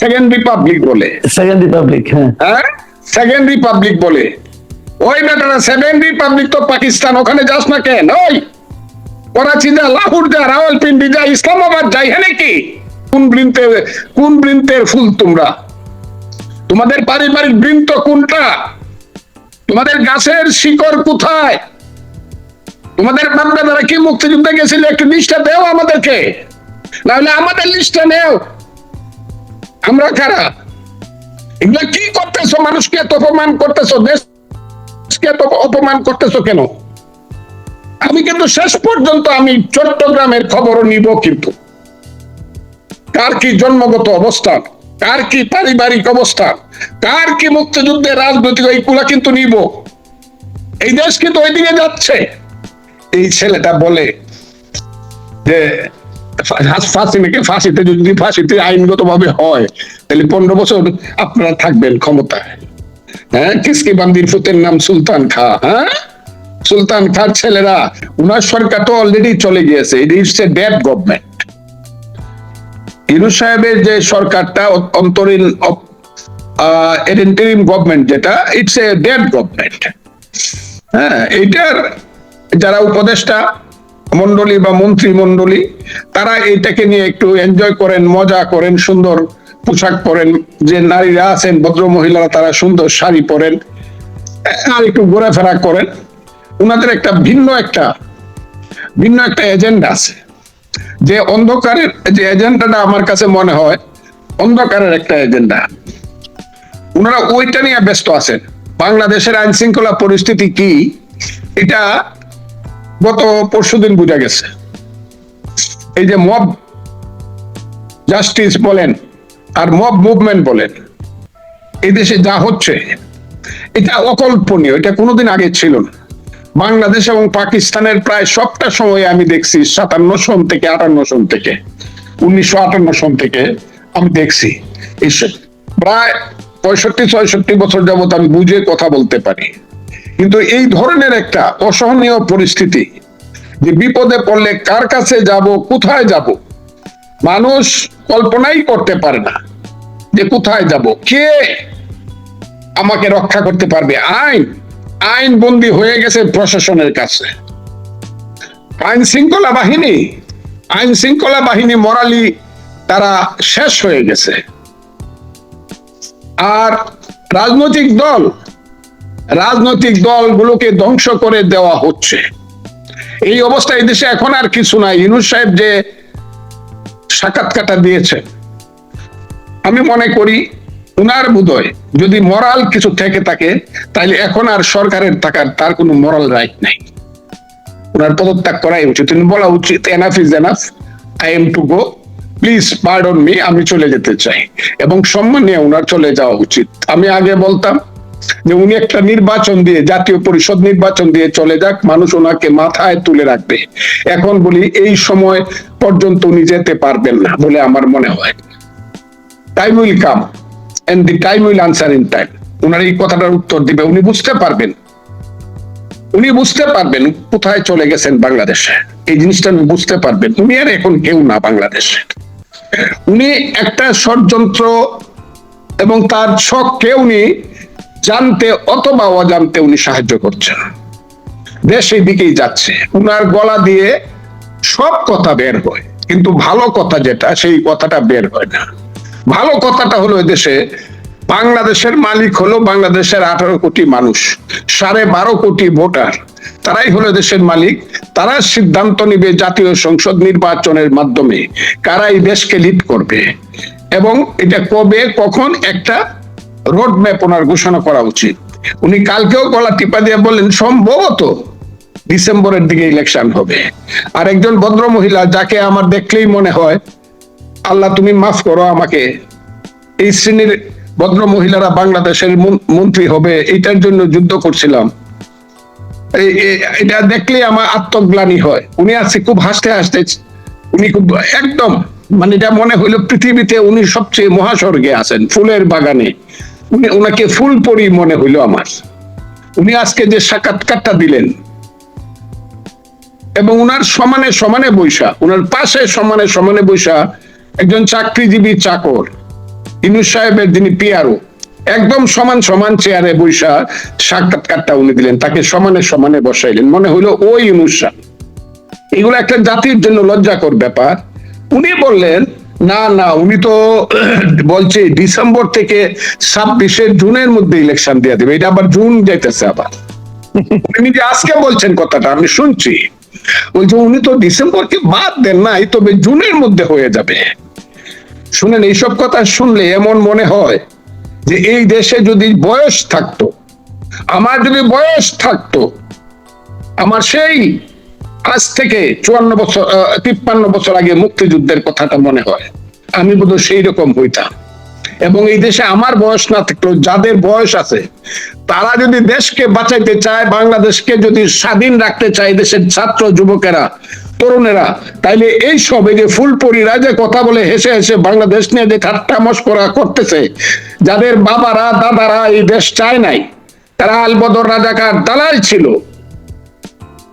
Second republic বলে। Second republic হ্যাঁ। হ্যাঁ? সেকেন্ড রিপাবলিক বলে। ওই বেটারা সেকেন্ড রিপাবলিক তো পাকিস্তান ওখানে যাস না কেন? ওই করাচি যা লাহোর যা রাওয়ালপিন্ডি যা ইসলামাবাদ যাই হ্যাঁ নাকি কোন বৃন্তের কোন বৃন্তের ফুল তোমরা? তোমাদের পারিবারিক বৃন্ত কোনটা? তোমাদের গাছের শিকড় কোথায়? তোমাদের বাপদাদারা কি মুক্তিযুদ্ধে গেছিল? একটু লিস্টটা দেও আমাদেরকে। নাহলে আমাদের লিস্টটা নেও। আমরা কারা এগুলা কি করতেছো? মানুষকে এত অপমান করতেছো? দেশকে এত অপমান করতেছো কেন? আমি কিন্তু শেষ পর্যন্ত আমি চট্টগ্রামের খবরও নিব কিন্তু। কার কি জন্মগত অবস্থান কার কি পারিবারিক অবস্থান কার কি মুক্তিযুদ্ধের রাজনৈতিক এইগুলা কিন্তু নিব? এই দেশ কিন্তু ওইদিকে যাচ্ছে। এই ছেলেটা বলে যে ফাঁসিতে যদি ফাঁসিতে আইনগত ভাবে হয়, তাহলে পনেরো বছর আপনারা থাকবেন ক্ষমতায়। হ্যাঁ? কিসকি বান্দির ফুতের নাম সুলতান খা হ্যাঁ? সুলতান খার ছেলেরা, উনার সরকার তো অলরেডি চলে গিয়েছে ইট এ ডেড গভর্নমেন্ট ইনু সাহেবের যে সরকারটা অন্তরীণ ইন্টারিম গভর্নমেন্ট যেটা ইটস এ ডেড গভর্নমেন্ট হ্যাঁ? এইটার যারা উপদেষ্টা মন্ডলী বা মন্ত্রী মন্ডলী তারা এইটাকে নিয়ে একটু এনজয় করেন, মজা করেন, সুন্দর পোশাক পরেন। যে নারীরা আছেন, ভদ্র মহিলারা, তারা সুন্দর শাড়ি পরেন, আর একটু ঘোরাফেরা করেন। ওনাদের একটা ভিন্ন একটা ভিন্ন একটা এজেন্ডা আছে। যে অন্ধকারের, যে এজেন্ডাটা আমার কাছে মনে হয়, অন্ধকারের একটা এজেন্ডা ওনারা ওইটা নিয়ে ব্যস্ত আছেন। বাংলাদেশের আইন শৃঙ্খলা পরিস্থিতি কি? এটা গত পরশুদিন বোঝা গেছে। এই যে মব জাস্টিস বলেন আর মব মুভমেন্ট বলেন, এই দেশে যা হচ্ছে, এটা অকল্পনীয়, এটা কোনোদিন আগে ছিল না। বাংলাদেশ এবং পাকিস্তানের প্রায় সবটা সময় আমি দেখছি সাতান্ন সন থেকে আটান্ন সন থেকে, উনিশশো আটান্ন সন থেকে আমি দেখছি। এই সব- প্রায় পঁয়ষট্টি, ছয়ষট্টি বছর যাবত আমি বুঝে কথা বলতে পারি। কিন্তু এই ধরনের একটা অসহনীয় পরিস্থিতি যে বিপদে পড়লে কার কাছে যাব, কোথায় যাব? মানুষ কল্পনাই করতে পারে না যে কোথায় যাব। কে আমাকে রক্ষা করতে পারবে? আইন আইন বন্দী হয়ে গেছে প্রশাসনের কাছে। আইন শৃঙ্খলা বাহিনী, আইন শৃঙ্খলা বাহিনী মরালি তারা শেষ হয়ে গেছে। আর রাজনৈতিক দল রাজনৈতিক দলগুলোকে ধ্বংস করে দেওয়া হচ্ছে। এই অবস্থায় দেশে এখন আর কিছু নাই। ইনুস সাহেব যে সাক্ষাৎকারটা দিয়েছে আমি মনে করি উনার বোধহয় যদি মরাল কিছু থেকে থাকে তাহলে এখন আর সরকারের থাকার তার কোনো মরাল রাইট নাই। উনার পদত্যাগ করাই উচিত। তিনি বলা উচিত enough is enough I am to go please pardon me আমি চলে যেতে চাই। এবং সম্মান নিয়ে উনার চলে যাওয়া উচিত। আমি আগে বলতাম যে উনি একটা নির্বাচন দিয়ে, জাতীয় পরিষদ নির্বাচন দিয়ে চলে যাক, মানুষ ওনাকে মাথায় তুলে রাখবে। এখন বলি, এই সময় পর্যন্ত উনি যেতে পারবেন না বলে আমার মনে হয়। Time will come and the time will answer in time ওনার এই কথাটার উত্তর দিবে, উনি বুঝতে পারবেন। উনি বুঝতে পারবেন কোথায় চলে গেছেন বাংলাদেশে। এই জিনিসটা উনি বুঝতে পারবেন। উনি আর এখন কেউ না বাংলাদেশে। উনি একটা ষড়যন্ত্র এবং তার ছককে উনি জানতে অথবা অজান্তে উনি সাহায্য করছেন। দেশ এই দিকেই যাচ্ছে। উনার গলা দিয়ে সব কথা বের হয়। কিন্তু ভালো কথা যেটা, সেই কথাটা বের হয় না। ভালো কথাটা হলো দেশে বাংলাদেশের মালিক হলো বাংলাদেশের আঠারো কোটি মানুষ, সাড়ে বারো কোটি ভোটার। তারাই হলো দেশের মালিক। তারা সিদ্ধান্ত নিবে জাতীয় সংসদ নির্বাচনের মাধ্যমে কারা এই দেশকে লিড করবে। এবং এটা কবে, কখন একটা রোড ম্যাপ ওনার ঘোষণা করা উচিত। উনি কালকেও গলা টিপা দিয়ে বললেন, সম্ভবত ডিসেম্বরের দিকে ইলেকশন হবে। আর একজন ভদ্র মহিলা যাকে আমার দেখলেই মনে হয়, আল্লাহ তুমি মাফ করো আমাকে, এই শ্রেণির ভদ্র মহিলারা বাংলাদেশের মন্ত্রী হবে, এটার জন্য যুদ্ধ করছিলাম। এটা দেখলে আমার আত্মগ্লানি হয়। উনি আজকে খুব হাসতে হাসতে, উনি খুব একদম মানে এটা মনে হইল পৃথিবীতে উনি সবচেয়ে মহাস্বর্গে আছেন, ফুলের বাগানে। উনি ওনাকে ফুল পরি মনে হইল আমার। উনি আজকে যে সাক্ষাৎকারটা দিলেন, এবং উনার সমানে সমানে বৈশা, উনার পাশে সমানে সমানে বৈশা একজন চাকরিজীবী চাকর ইনুস সাহেবের যিনি পিয়ারও একদম সমান সমান চেয়ারে বৈশা সাক্ষাৎকারটা উনি দিলেন, তাকে সমানে সমানে বসাইলেন। মনে হইল, ওই ইনুস এগুলো একটা জাতির জন্য লজ্জাকর ব্যাপার। উনি বললেন না না, উনি তো বলছে ডিসেম্বর থেকে ছাব্বিশের জুনের মধ্যে ইলেকশন দিয়ে দেবে, এটা আবার জুন যাইতেছে আবার। উনি যে আজকে বলছেন কথাটা, আমি শুনছি। বলছে, উনি তো ডিসেম্বরকে বাদ দেন নাই, তবে জুনের মধ্যে হয়ে যাবে। শুনেন, এইসব কথা শুনলে এমন মনে হয় যে এই দেশে যদি বয়স থাকতো, আমার যদি বয়স থাকতো, আমার সেই আজ থেকে চুয়ান্ন বছর তিপ্পান্ন বছর আগে মুক্তিযুদ্ধের কথাটা মনে হয়। আমি বোধহয় সেই রকম হইতাম। এবং এই দেশে আমার বয়স না থাকলেও যাদের বয়স আছে, তারা যদি দেশকে বাঁচাইতে চায়, বাংলাদেশকে যদি স্বাধীন রাখতে চায়, দেশের ছাত্র, যুবকেরা, তরুণেরা, তাইলে এই সব যে ফুলপরিরা যে কথা বলে হেসে হেসে বাংলাদেশ নিয়ে যে ঠাট্টা মস্করা করতেছে, যাদের বাবারা, দাদারা এই দেশ চায় নাই, তারা আলবদর রাজাকার দালাল ছিল।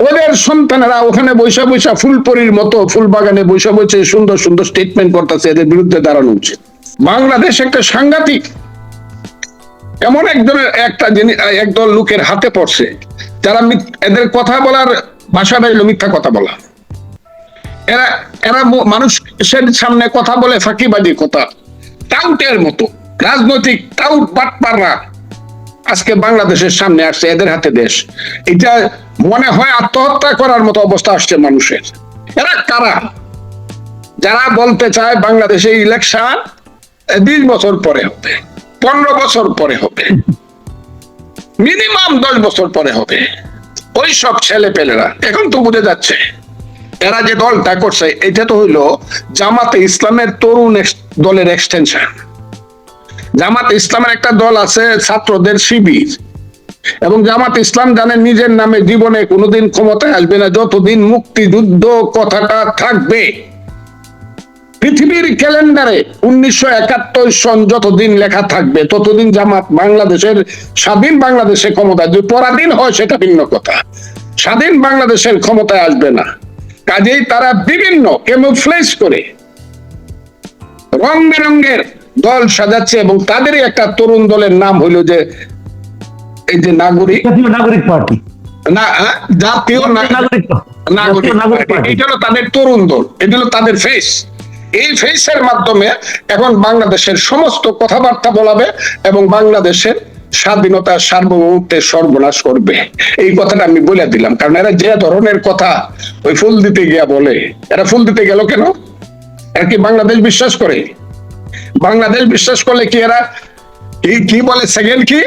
ওদের সন্তানেরা ওখানে বৈশা বৈশা ফুলপরির মতো ফুল বাগানে বৈশা বৈশে সুন্দর সুন্দর স্টেটমেন্ট করতেছে এদের বিরুদ্ধে দাঁড়ানো উচিত। বাংলাদেশ একটা সাংঘাতিক, এমন একজনের একটা জিনিস, একদল লোকের হাতে পড়ছে, যারা এদের কথা বলার ভাষাটা হলো মিথ্যা কথা বলা। এরা এরা মানুষের সামনে কথা বলে ফাঁকিবাজি কথা, টাউটের মতো, রাজনৈতিক টাউট বাটপাররা আজকে বাংলাদেশের সামনে আসছে, এদের হাতে দেশ। এটা মনে হয় আত্মহত্যা করার মতো অবস্থা আসছে মানুষের। এরা কারা? যারা বলতে চায় বাংলাদেশে ইলেকশন বিশ বছর পরে হবে, পনেরো বছর পরে হবে মিনিমাম দশ বছর পরে হবে। ওই সব ছেলে পেলেরা এখন তো বুঝে যাচ্ছে। এরা যে দলটা করছে, এটা তো হইল জামাতে ইসলামের তরুণ দলের এক্সটেনশন জামাত ইসলামের একটা দল আছে ছাত্রদের শিবির। এবং জামাত ইসলাম জানে নিজের নামে জীবনে কোনোদিন ক্ষমতায় আসবে না, যতদিন মুক্তিযুদ্ধ কথাটা থাকবে। পৃথিবীর ক্যালেন্ডারে উনিশশো একাত্তর সন যতদিন লেখা থাকবে, ততদিন জামাত বাংলাদেশের, স্বাধীন বাংলাদেশে ক্ষমতা যদি পরাধীন হয় সেটা ভিন্ন কথা। স্বাধীন বাংলাদেশের ক্ষমতায় আসবে না। কাজেই তারা বিভিন্ন কেমোফ্লেজ করে রং বেরঙ্গের দল সাজাচ্ছে এবং তাদেরই একটা তরুণ দলের নাম হইল যে এই যে নাগরিক। নাগরিক পার্টি। না জাতীয় নাগরিক। এটা হলো তাদের তরুণ দল। এটা হলো তাদের ফেস এই ফেসের মাধ্যমে এখন বাংলাদেশের সমস্ত কথাবার্তা বলাবে এবং বাংলাদেশের স্বাধীনতা সার্বভৌমত্বের সর্বনাশ করবে। এই কথাটা আমি বলে দিলাম। কারণ এরা যে ধরনের কথা ওই ফুল দিতে গিয়া বলে। এরা ফুল দিতে গেল কেন? এরা কি বাংলাদেশ বিশ্বাস করে? বাংলাদেশ বিশ্বাস করলে কি এরা? কি কি বলে সেকেন্ড কি?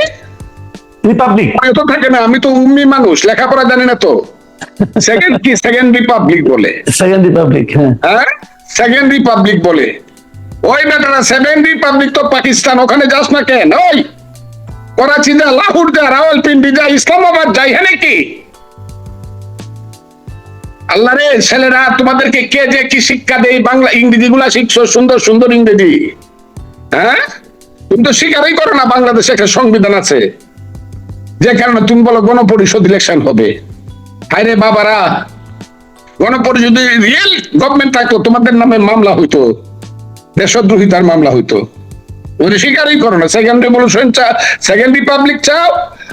রিপাবলিক তো থাকে না আমি তো উম্মি মানুষ লেখাপড়া জানি না তো। সেকেন্ড কি? সেকেন্ড রিপাবলিক বলে। সেকেন্ড রিপাবলিক হ্যাঁ। হ্যাঁ? সেকেন্ড রিপাবলিক বলে। ওই বেটারা সেভেন রিপাবলিক তো পাকিস্তান ওখানে যাস না কেন? ওই করাচি যা লাহোর যা রাওয়ালপিন্ডি যা ইসলামাবাদ যাই হ্যাঁ নাকি আল্লাহ রে ছেলেরা তোমাদেরকে কে যে কি শিক্ষা দেয় বাংলা ইংরেজি গুলা শিখছো সুন্দর সুন্দর ইংরেজি। হ্যাঁ? তুমি তো স্বীকারই করো না বাংলাদেশে একটা সংবিধান আছে, যে কারণে তুমি বলো গণপরিষদ ইলেকশন হবে। হায়রে বাবারা, গণপরিষদ রিয়েল গভর্নমেন্ট থাকতো, তোমাদের নামে মামলা হইতো দেশদ্রোহিতার মামলা হইতো। ওটা স্বীকারই করো না। সেকেন্ড রেভলিউশন চা সেকেন্ড রিপাবলিক চাও,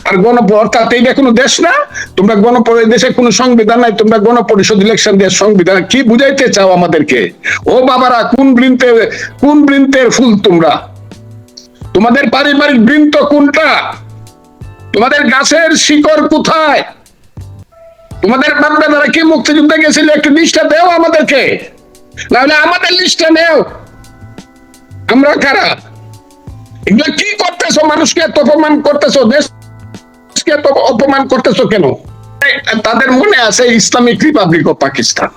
আর গণপ অর্থাৎ এইটা কোনো দেশ না। তোমরা গণপরি দেশে কোনো সংবিধান নাই, তোমরা গণপরিষদ ইলেকশন দিয়ে সংবিধান। কি বুঝাইতে চাও আমাদেরকে? ও বাবারা, কোন বৃন্তে, কোন বৃন্তের ফুল তোমরা? তোমাদের পারিবারিক বৃন্ত কোনটা? তোমাদের গাছের শিকড় কোথায়? তোমাদের বাপদাদারা কি মুক্তিযুদ্ধে গেছিল? একটু লিস্টটা দেও আমাদেরকে। নাহলে আমাদের লিস্টটা নেও। আমরা কারা? এগুলো কি করতেছো? মানুষকে এত অপমান করতেছো? দেশকে এত অপমান করতেছো কেন? তাদের মনে আছে ইসলামিক রিপাবলিক অফ পাকিস্তান।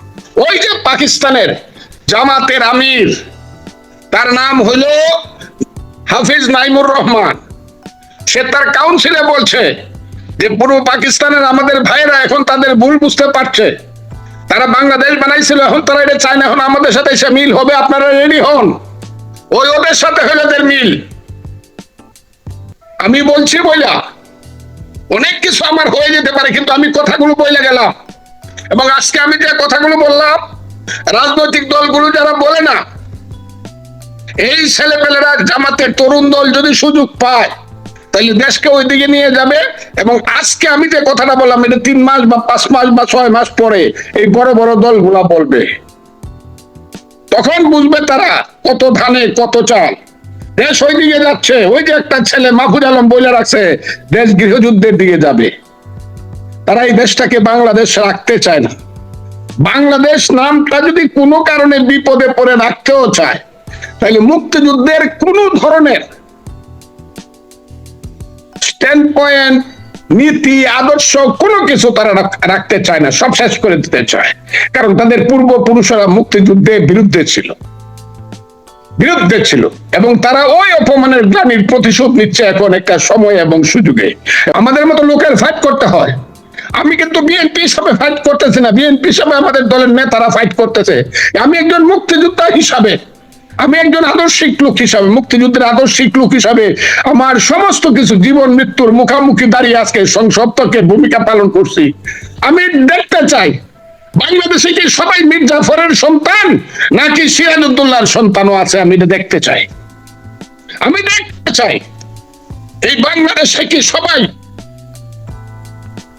ওই যে পাকিস্তানের জামাতের আমির, তার নাম হলো হাফিজ নাইমুর রহমান। সে তার কাউন্সিলে বলছে যে পূর্ব পাকিস্তানের আমাদের ভাইয়েরা এখন তাদের ভুল বুঝতে পারছে। তারা বাংলাদেশ বানাইছিল, এখন তারা এটা চায় না, এখন আমাদের সাথে এসে মিল হবে, আপনারা রেডি হন। ওই ওদের সাথে হলো মিল। আমি বলছি বইলা, অনেক কিছু আমার হয়ে যেতে পারে, কিন্তু আমি কথাগুলো বইলে গেলাম। এবং আজকে আমি যে কথাগুলো বললাম, রাজনৈতিক দলগুলো যারা বলে না, এই ছেলেপেলেরা জামাতের তরুণ দল যদি সুযোগ পায়, তাহলে দেশকে ওইদিকে নিয়ে যাবে। এবং আজকে আমি যে কথাটা বললাম, এটা তিন মাস বা পাঁচ মাস বা ছয় মাস পরে এই বড় বড় দলগুলা বলবে। তখন বুঝবে তারা কত ধানে, কত চাল। দেশ ওই দিকে যাচ্ছে, ওই যে একটা ছেলে মাহফুজ আলম বলে রাখছে, দেশ গৃহযুদ্ধের দিকে যাবে। তারা এই দেশটাকে বাংলাদেশ রাখতে চায় না। বাংলাদেশ নামটা যদি কোনো কারণে বিপদে পড়ে রাখতেও চায়, তাহলে মুক্তিযুদ্ধের কোন ধরনের স্ট্যান্ড পয়েন্ট নীতি, আদর্শ কোনো কিছু তারা রাখতে চায় না, সব শেষ করে দিতে চায়। কারণ তাদের পূর্বপুরুষরা মুক্তিযুদ্ধের বিরুদ্ধে ছিল। বিরুদ্ধে ছিল। এবং তারা ওই অপমানের গ্লানির প্রতিশোধ নিচ্ছে এখন একটা সময় এবং সুযোগে। আমাদের মতো লোকের ফাইট করতে হয়। আমি কিন্তু বিএনপি হিসাবে ফাইট করতেছি না। বিএনপি হিসাবে আমাদের দলের নেতারা ফাইট করতেছে। আমি একজন মুক্তিযোদ্ধা হিসাবে। আমি একজন আদর্শিক লোক হিসাবে, মুক্তিযুদ্ধের আদর্শিক লোক হিসাবে আমার সমস্ত কিছু জীবন মৃত্যুর মুখামুখি দাঁড়িয়ে আজকে সংসপ্তকে ভূমিকা পালন করছি। আমি দেখতে চাই বাংলাদেশে কি সবাই মীর জাফরের সন্তান? নাকি সিরাজউদ্দৌলার সন্তানও আছে? আমি এটা দেখতে চাই। আমি দেখতে চাই। এই বাংলাদেশে কি সবাই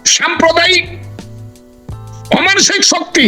সাম্প্রদায়িক অমানসিক শক্তি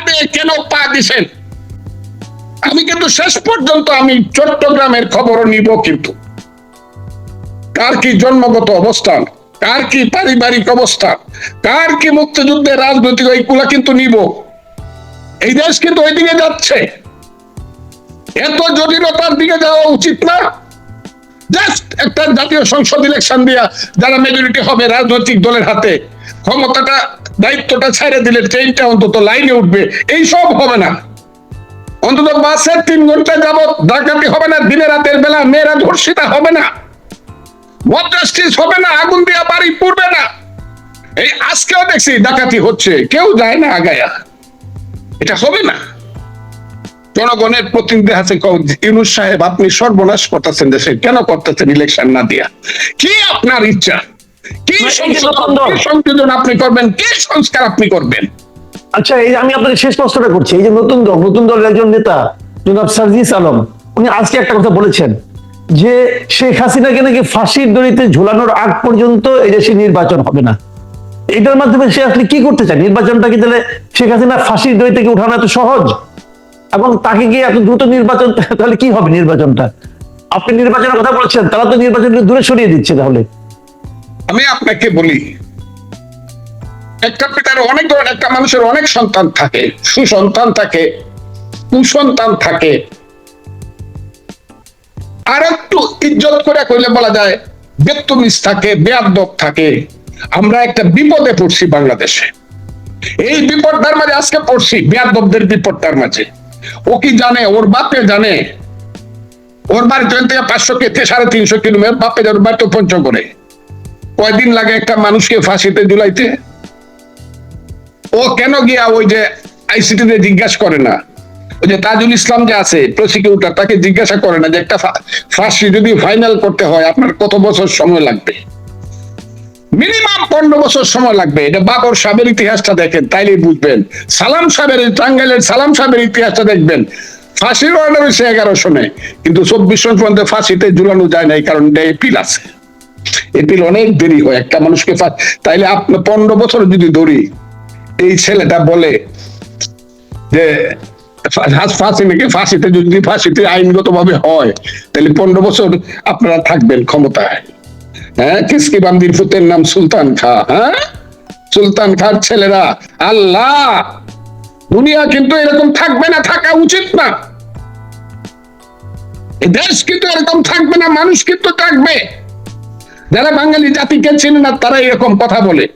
ফাঁদে কেন পা দিছেন? আমি কিন্তু শেষ পর্যন্ত আমি চট্টগ্রামের খবরও নিব কিন্তু। কার কি জন্মগত অবস্থান? কার কি পারিবারিক অবস্থান? কার কি মুক্তিযুদ্ধের রাজনৈতিক এইগুলা কিন্তু নিব? এই দেশ কিন্তু ওইদিকে যাচ্ছে। এত জটিলতার দিকে যাওয়া উচিত না। জাস্ট একটা জাতীয় সংসদ ইলেকশন দিয়া যারা মেজরিটি হবে রাজনৈতিক দলের হাতে, ক্ষমতাটা দায়িত্বটা ছেড়ে দিলে ট্রেনটা অন্তত লাইনে উঠবে। এই সব হবে না। অন্তত বাসে তিন ঘণ্টা যাবত ডাকাতি হবে না, দিনে রাতের বেলা মেয়েরা ধর্ষিতা হবে না। হবে না, আগুন দিয়া বাড়ি পুড়বে না। এই আজকেও দেখছি ডাকাতি হচ্ছে, কেউ যায় না আগায়া। এটা হবে না। জনগণের প্রতিনিধি আছে ইউনুস সাহেব, আপনি সর্বনাশ করতেছেন দেশে, কেন করতেছেন ইলেকশন না দিয়া? কি আপনার ইচ্ছা? কি সংশোধন? আপনি করবেন? কি সংস্কার আপনি করবেন? আচ্ছা এই আমি আপনাকে শেষ প্রশ্নটা করছি এই যে নতুন দল নতুন দলের একজন নেতা জনাব সার্জিস আলম উনি আজকে একটা কথা বলেছেন যে শেখ হাসিনাকে নাকি ফাঁসির দড়িতে ঝুলানোর আগ পর্যন্ত এই দেশে নির্বাচন হবে না। এটার মাধ্যমে সে আসলে কি করতে চায়? নির্বাচনটা কি তাহলে শেখ হাসিনা ফাঁসির দড়ি থেকে উঠানো এত সহজ? এবং তাকে গিয়ে এত দ্রুত নির্বাচন তাহলে কি হবে নির্বাচনটা? আপনি নির্বাচনের কথা বলছেন তারা তো নির্বাচনকে দূরে সরিয়ে দিচ্ছে তাহলে। আমি আপনাকে বলি, একটা পিতার অনেক ধরনের, একটা মানুষের অনেক সন্তান থাকে, সুসন্তান থাকে, কুসন্তান থাকে। আর একটু ইজ্জত করে কইলে বলা যায় বেত্তমিস থাকে, বেয়াদব থাকে। আমরা একটা বিপদে পড়ছি বাংলাদেশে। এই বিপদটার মাঝে আজকে পড়ছি, বেয়াদবদের বিপদটার মাঝে। ও কি জানে, ওর বাপে জানে? ওর বাড়ি থেকে পাঁচশো কে সাড়ে তিনশো কিলোমিটার বাপে যার বাড়ি তো পঞ্চগড়ে। কয়দিন লাগে একটা মানুষকে ফাঁসিতে ঝুলাইতে? ও কেন গিয়া ওই যে আইসিটি জিজ্ঞাসা করে না? ওই যে তাজুল ইসলাম যে আছে প্রসিকিউটর তাকে জিজ্ঞাসা করে না যে একটা ফাঁসি যদি ফাইনাল করতে হয়, আপনার কত বছর সময় লাগবে? মিনিমাম পনেরো বছর সময় লাগবে। এটা বাবর সাহেবের ইতিহাসটা দেখেন, তাইলেই বুঝবেন। সালাম সাহেবের টাঙ্গাইলের সালাম সাহেবের ইতিহাসটা দেখবেন। ফাঁসির অর্ডার হয়েছে এগারো সনে কিন্তু চব্বিশ সন পর্যন্ত ফাঁসিতে ঝুলানো যায় না এই কারণ এপিল আছে। এপিল অনেক দেরি হয়, একটা মানুষকে তাইলে আপনি পনেরো বছর যদি ধরি, এই ছেলেটা বলে যে ফাঁসি নাকি? ফাঁসিতে যদি ফাঁসিতে আইনগত ভাবে হয় তাহলে পনেরো বছর আপনারা থাকবেন ক্ষমতায়। হ্যাঁ কিসকি বান্দির নাম সুলতান খা হ্যাঁ? সুলতান খার ছেলেরা, আল্লাহ! দুনিয়া কিন্তু এরকম থাকবে না, থাকা উচিত না। দেশ কিন্তু এরকম থাকবে না, মানুষ কিন্তু থাকবে। যারা বাঙালি জাতিকে চেনে না তারা এরকম কথা বলে।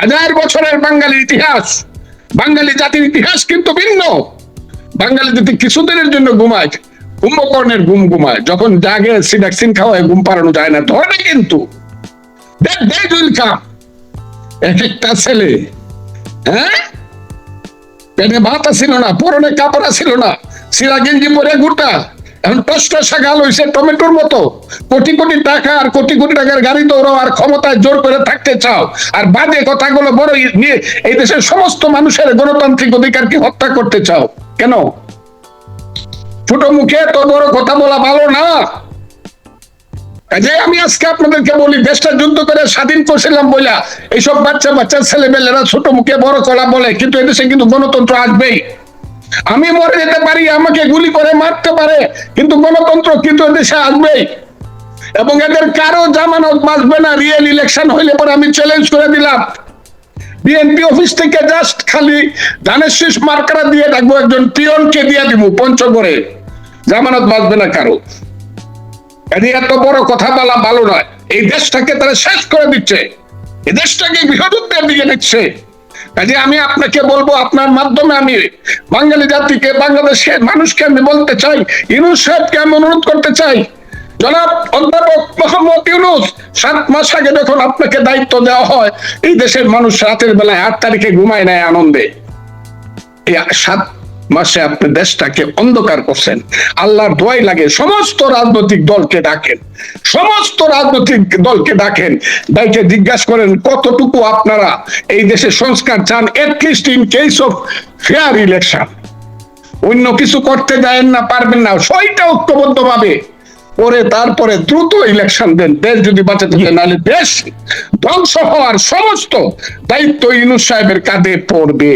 হাজার বছরের বাঙালি ইতিহাস। বাঙালি জাতির ইতিহাস কিন্তু ভিন্ন। বাঙালি জাতি কিছুদিনের জন্য ঘুমায়, কুম্ভকর্ণের ঘুম ঘুমায়। যখন জাগে সিডাক্সিন খাওয়ায়, ঘুম পাড়ানো যায় না। ধরে কিন্তু। এক একটা ছেলে হ্যাঁ? পেটে ভাত ছিল না পরনে কাপড় ছিল না। সিরা গেঞ্জি পরে গুটা এখন টসটসা গাল হইছে টমেটোর মতো। কোটি কোটি টাকা আর কোটি কোটি টাকার গাড়ি দৌড়াও আর ক্ষমতায় জোর করে থাকতে চাও। আর বাজে কথাগুলো বড় নিয়ে এই দেশের সমস্ত মানুষের গণতান্ত্রিক অধিকারকে হত্যা করতে চাও। কেন? ছোট মুখে তো বড় কথা বলা ভালো না। কাজে আমি আজকে আপনাদেরকে বলি, দেশটা যুদ্ধ করে স্বাধীন করছিলাম বইলা। এইসব বাচ্চা বাচ্চা ছেলেমেয়েরা ছোট মুখে বড় কলা বলে, কিন্তু এদেশে কিন্তু গণতন্ত্র আসবেই। আমি মরে যেতে পারি, আমাকে গুলি করে, মারতে পারে, কিন্তু গণতন্ত্র কিন্তু এদেশে আসবেই। এবং এদের কারও জামানত বাঁচবে না রিয়েল ইলেকশন হইলে পরে আমি চ্যালেঞ্জ করে দিলাম। বিএনপি অফিস থেকে জাস্ট খালি ধানের শীষ মার্কারা দিয়ে রাখব, একজন পিয়নকে দিয়ে দিব, পঞ্চগড়ে। জামানত বাঁচবে না কারও। কাজে এত বড় কথা বলা ভালো নয়। এই দেশটাকে তারা শেষ করে দিচ্ছে। এই দেশটাকে বৃহত্তের দিকে নিচ্ছে। কাজে আমি আপনাকে বলব, আপনার মাধ্যমে আমি বাঙালি জাতিকে বাংলাদেশের মানুষকে আমি বলতে চাই ইউনুস সাহেবকে আমি অনুরোধ করতে চাই। জনাব অধ্যাপক মোহাম্মদ ইউনুস, সাত মাস আগে যখন আপনাকে দায়িত্ব দেওয়া হয়, এই দেশের মানুষ রাতের বেলায় আট তারিখে ঘুমায় নেয় আনন্দে। সাত মাসে আপনি দেশটাকে অন্ধকার করছেন। আল্লাহর দোয়াই লাগে, সমস্ত রাজনৈতিক দলকে ডাকেন। সমস্ত রাজনৈতিক দলকে ডাকেন। দায়িত্বে জিজ্ঞাসা করেন, কতটুকু আপনারা এই দেশে সংস্কার চান? At least in case of fair election অন্য কিছু করতে যায়েন না, পারবেন না। সইটা ঐক্যবদ্ধ ভাবে পরে তারপরে দ্রুত ইলেকশন দেন। দেশ যদি বাঁচাতে চায়, নাহলে দেশ ধ্বংস হওয়ার সমস্ত দায়িত্ব ইনুস সাহেবের কাঁধে পড়বে।